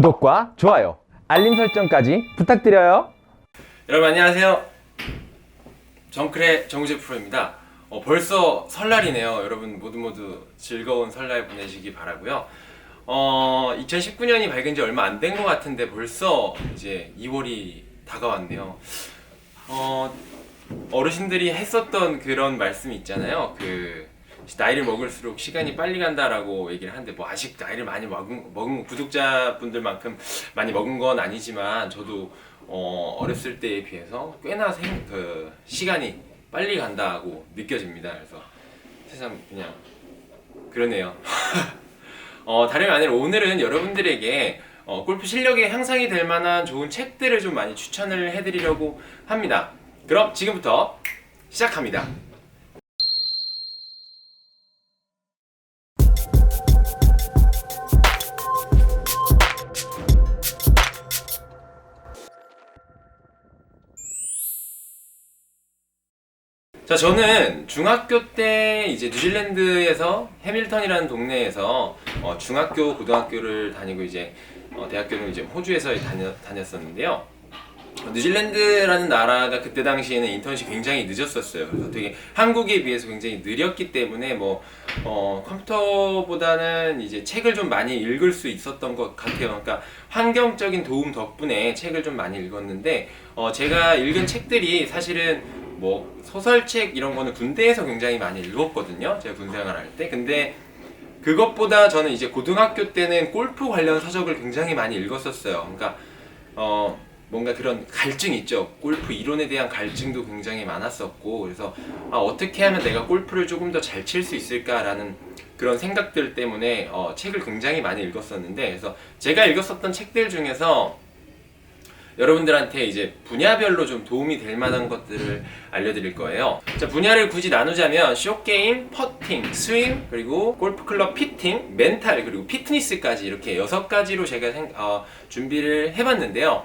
구독과 좋아요, 알림 설정까지 부탁드려요. 여러분 안녕하세요. 정크레 정우재 프로입니다. 어, 벌써 설날이네요. 여러분 모두 모두 즐거운 설날 보내시기 바라고요. 어, 2019년이 밝은 지 얼마 안 된 것 같은데 벌써 이제 2월이 다가왔네요. 어, 어르신들이 했었던 그런 말씀 있잖아요. 그 나이를 먹을수록 시간이 빨리 간다라고 얘기를 하는데 뭐 아직 나이를 많이 먹은, 먹은 구독자분들만큼 많이 먹은 건 아니지만 저도 어, 어렸을 때에 비해서 꽤나 생, 그 시간이 빨리 간다고 느껴집니다. 그래서 세상 그냥 그러네요. 어, 다름이 아니라 오늘은 여러분들에게 어, 골프 실력의 향상이 될 만한 좋은 책들을 좀 많이 추천을 해드리려고 합니다. 그럼 지금부터 시작합니다. 자, 저는 중학교 때 이제 뉴질랜드에서 해밀턴이라는 동네에서 어, 중학교, 고등학교를 다니고 이제 어, 대학교는 이제 호주에서 다녀, 다녔었는데요. 어, 뉴질랜드라는 나라가 그때 당시에는 인터넷이 굉장히 늦었었어요. 그래서 되게 한국에 비해서 굉장히 느렸기 때문에 뭐 어, 컴퓨터보다는 이제 책을 좀 많이 읽을 수 있었던 것 같아요. 그러니까 환경적인 도움 덕분에 책을 좀 많이 읽었는데 어, 제가 읽은 책들이 사실은 뭐 소설책 이런 거는 군대에서 굉장히 많이 읽었거든요. 제가 군 생활 할 때. 근데 그것보다 저는 이제 고등학교 때는 골프 관련 서적을 굉장히 많이 읽었었어요. 그러니까 어 뭔가 그런 갈증 있죠. 골프 이론에 대한 갈증도 굉장히 많았었고 그래서 아, 어떻게 하면 내가 골프를 조금 더 잘 칠 수 있을까라는 그런 생각들 때문에 어, 책을 굉장히 많이 읽었었는데 그래서 제가 읽었었던 책들 중에서 여러분들한테 이제 분야별로 좀 도움이 될 만한 것들을 알려드릴 거예요. 자, 분야를 굳이 나누자면 쇼게임, 퍼팅, 스윙, 그리고 골프클럽 피팅, 멘탈, 그리고 피트니스까지 이렇게 여섯 가지로 제가 생- 어, 준비를 해봤는데요.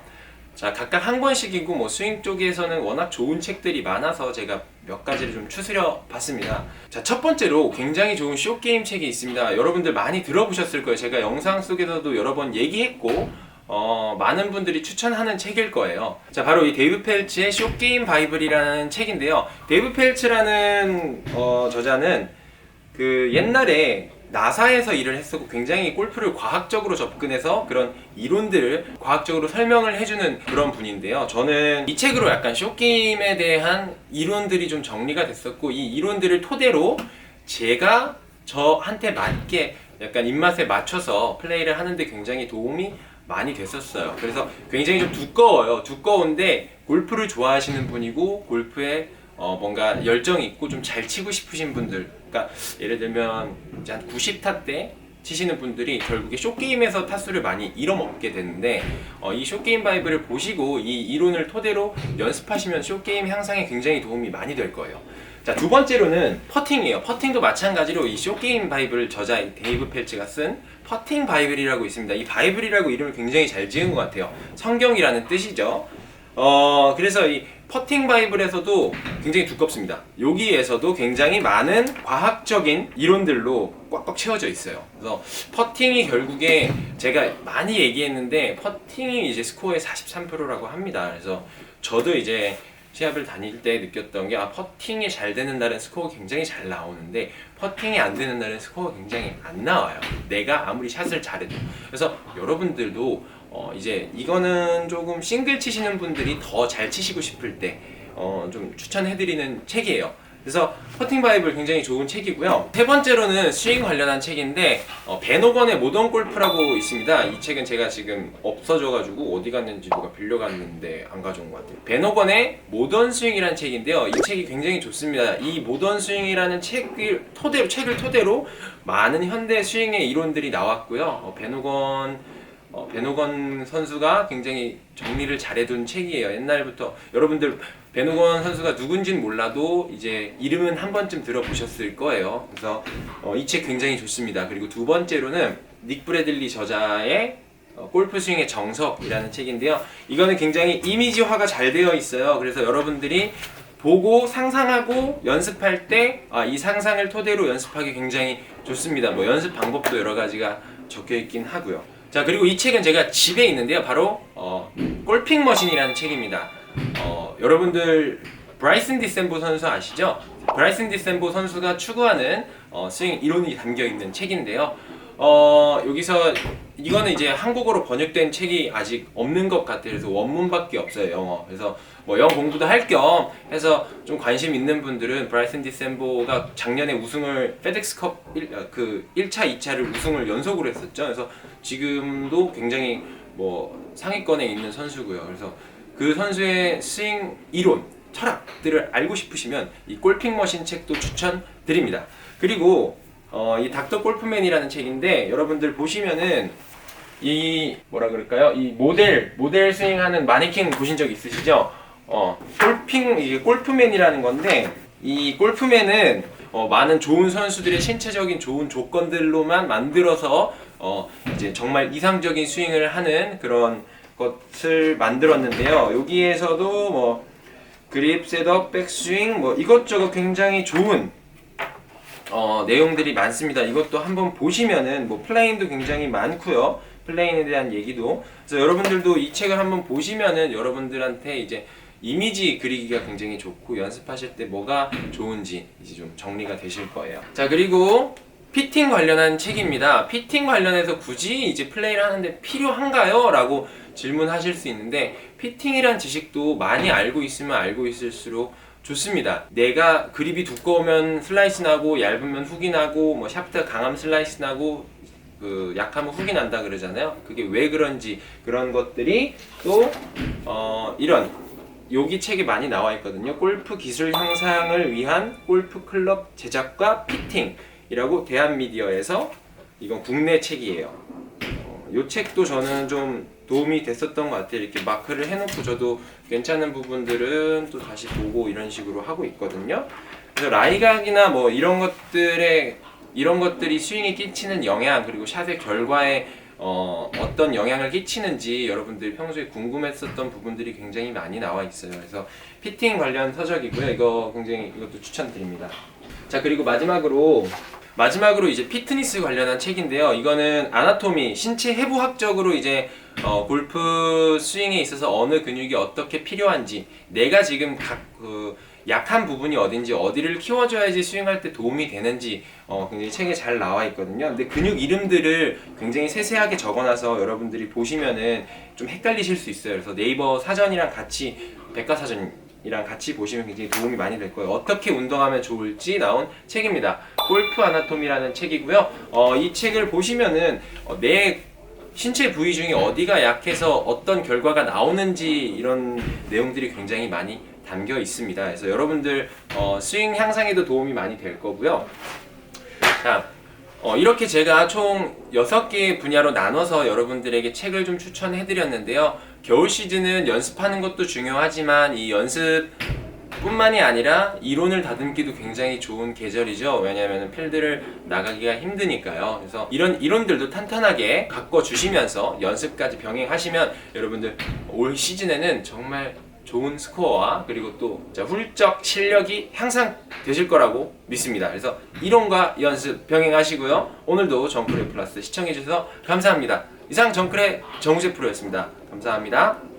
자, 각각 한 권씩이고 뭐 스윙 쪽에서는 워낙 좋은 책들이 많아서 제가 몇 가지를 좀 추스려 봤습니다. 자, 첫 번째로 굉장히 좋은 쇼게임 책이 있습니다. 여러분들 많이 들어보셨을 거예요. 제가 영상 속에서도 여러 번 얘기했고 어, 많은 분들이 추천하는 책일 거예요. 자, 바로 이 데이브 펠츠의 쇼게임 바이블이라는 책인데요. 데이브 펠츠라는 어, 저자는 그 옛날에 나사에서 일을 했었고 굉장히 골프를 과학적으로 접근해서 그런 이론들을 과학적으로 설명을 해주는 그런 분인데요. 저는 이 책으로 약간 쇼게임에 대한 이론들이 좀 정리가 됐었고 이 이론들을 토대로 제가 저한테 맞게 약간 입맛에 맞춰서 플레이를 하는데 굉장히 도움이 많이 됐었어요. 그래서 굉장히 좀 두꺼워요. 두꺼운데 골프를 좋아하시는 분이고 골프에 어 뭔가 열정 있고 좀 잘 치고 싶으신 분들, 그러니까 예를 들면 이제 한 90타 때 치시는 분들이 결국에 쇼게임에서 타수를 많이 잃어먹게 되는데 어, 이 쇼게임 바이블을 보시고 이 이론을 토대로 연습하시면 쇼게임 향상에 굉장히 도움이 많이 될 거예요. 자, 두 번째로는 퍼팅이에요. 퍼팅도 마찬가지로 이 쇼게임 바이블 저자 이 데이브 펠츠가 쓴 퍼팅 바이블이라고 있습니다. 이 바이블이라고 이름을 굉장히 잘 지은 것 같아요. 성경이라는 뜻이죠. 어, 그래서 이 퍼팅 바이블에서도 굉장히 두껍습니다. 여기에서도 굉장히 많은 과학적인 이론들로 꽉꽉 채워져 있어요. 그래서 퍼팅이 결국에 제가 많이 얘기했는데 퍼팅이 이제 스코어의 43%라고 합니다. 그래서 저도 이제 시합을 다닐 때 느꼈던 게 아, 퍼팅이 잘 되는 날은 스코어가 굉장히 잘 나오는데 퍼팅이 안 되는 날은 스코어가 굉장히 안 나와요. 내가 아무리 샷을 잘해도. 그래서 여러분들도 어, 이제 이거는 조금 싱글 치시는 분들이 더 잘 치시고 싶을 때 어, 좀 추천해드리는 책이에요. 그래서 퍼팅 바이블 굉장히 좋은 책이고요. 세 번째로는 스윙 관련한 책인데 어, 베노건의 모던 골프라고 있습니다. 이 책은 제가 지금 없어져가지고 어디 갔는지 누가 빌려갔는데 안 가져온 것 같아요. 베노건의 모던 스윙이라는 책인데요. 이 책이 굉장히 좋습니다. 이 모던 스윙이라는 책을 토대로 책을 토대로 많은 현대 스윙의 이론들이 나왔고요. 어, 베노건 어, 베노건 선수가 굉장히 정리를 잘해둔 책이에요. 옛날부터 여러분들 베노건 선수가 누군진 몰라도 이제 이름은 한 번쯤 들어보셨을 거예요. 그래서 어, 이책 굉장히 좋습니다. 그리고 두 번째로는 닉 브래들리 저자의 어, 골프 스윙의 정석이라는 책인데요. 이거는 굉장히 이미지화가 잘 되어 있어요. 그래서 여러분들이 보고 상상하고 연습할 때 이 상상을 토대로 연습하기 굉장히 좋습니다. 뭐 연습 방법도 여러 가지가 적혀 있긴 하고요. 자 그리고 이 책은 제가 집에 있는데요. 바로 어, 골핑 머신이라는 책입니다. 어, 여러분들 브라이슨 디셈보 선수 아시죠? 브라이슨 디셈보 선수가 추구하는 어, 스윙 이론이 담겨 있는 책인데요. 어, 여기서 이거는 이제 한국어로 번역된 책이 아직 없는 것 같아요. 그래서 원문밖에 없어요, 영어. 그래서 뭐 영어 공부도 할 겸 해서 좀 관심 있는 분들은 브라이슨 디셈보가 작년에 우승을 페덱스컵 1, 아, 그 1차, 2차를 우승을 연속으로 했었죠. 그래서 지금도 굉장히 뭐 상위권에 있는 선수고요. 그래서 그 선수의 스윙 이론, 철학들을 알고 싶으시면 이 골핑 머신 책도 추천드립니다. 그리고 어, 이 닥터 골프맨이라는 책인데 여러분들 보시면은 이 뭐라 그럴까요? 이 모델 모델 스윙하는 마네킹 보신 적 있으시죠? 어 골핑 이게 골프맨이라는 건데 이 골프맨은 어, 많은 좋은 선수들의 신체적인 좋은 조건들로만 만들어서 어 이제 정말 이상적인 스윙을 하는 그런 것을 만들었는데요. 여기에서도 뭐 그립 셋업, 백스윙 뭐 이것저것 굉장히 좋은 어, 내용들이 많습니다. 이것도 한번 보시면은 뭐 플레인도 굉장히 많고요. 플레인에 대한 얘기도. 그래서 여러분들도 이 책을 한번 보시면은 여러분들한테 이제 이미지 그리기가 굉장히 좋고 연습하실 때 뭐가 좋은지 이제 좀 정리가 되실 거예요. 자 그리고 피팅 관련한 책입니다. 피팅 관련해서 굳이 이제 플레이를 하는데 필요한가요? 라고 질문하실 수 있는데 피팅이란 지식도 많이 알고 있으면 알고 있을수록 좋습니다. 내가 그립이 두꺼우면 슬라이스 나고 얇으면 훅이 나고 뭐 샤프트가 강하면 슬라이스 나고 그 약하면 훅이 난다 그러잖아요. 그게 왜 그런지 그런 것들이 또 어, 이런 여기 책에 많이 나와 있거든요. 골프 기술 향상을 위한 골프 클럽 제작과 피팅 이라고 대한미디어에서 이건 국내 책이에요. 어, 이 책도 저는 좀 도움이 됐었던 것 같아요. 이렇게 마크를 해놓고 저도 괜찮은 부분들은 또 다시 보고 이런 식으로 하고 있거든요. 그래서 라이각이나 뭐 이런 것들에 이런 것들이 스윙에 끼치는 영향 그리고 샷의 결과에 어, 어떤 영향을 끼치는지 여러분들이 평소에 궁금했었던 부분들이 굉장히 많이 나와 있어요. 그래서 피팅 관련 서적이고요. 이거 굉장히 이것도 추천드립니다. 자 그리고 마지막으로 마지막으로 이제 피트니스 관련한 책인데요. 이거는 아나토미 신체 해부학적으로 이제 어, 골프 스윙에 있어서 어느 근육이 어떻게 필요한지 내가 지금 각 그 약한 부분이 어딘지 어디를 키워줘야지 스윙할 때 도움이 되는지 어, 굉장히 책에 잘 나와 있거든요. 근데 근육 이름들을 굉장히 세세하게 적어놔서 여러분들이 보시면은 좀 헷갈리실 수 있어요. 그래서 네이버 사전이랑 같이 백과사전 이랑 같이 보시면 굉장히 도움이 많이 될 거예요. 어떻게 운동하면 좋을지 나온 책입니다. 골프 아나토미라는 책이고요. 어, 이 책을 보시면은 어, 내 신체 부위 중에 어디가 약해서 어떤 결과가 나오는지 이런 내용들이 굉장히 많이 담겨 있습니다. 그래서 여러분들 어, 스윙 향상에도 도움이 많이 될 거고요. 자, 어, 이렇게 제가 총 6개의 분야로 나눠서 여러분들에게 책을 좀 추천해 드렸는데요. 겨울 시즌은 연습하는 것도 중요하지만 이 연습 뿐만이 아니라 이론을 다듬기도 굉장히 좋은 계절이죠. 왜냐하면 필드를 나가기가 힘드니까요. 그래서 이런 이론들도 탄탄하게 갖고 주시면서 연습까지 병행하시면 여러분들 올 시즌에는 정말 좋은 스코어와 그리고 또 자, 훌쩍 실력이 향상되실 거라고 믿습니다. 그래서 이론과 연습 병행하시고요. 오늘도 정크레 플러스 시청해주셔서 감사합니다. 이상 정크레 정우재 프로였습니다. 감사합니다.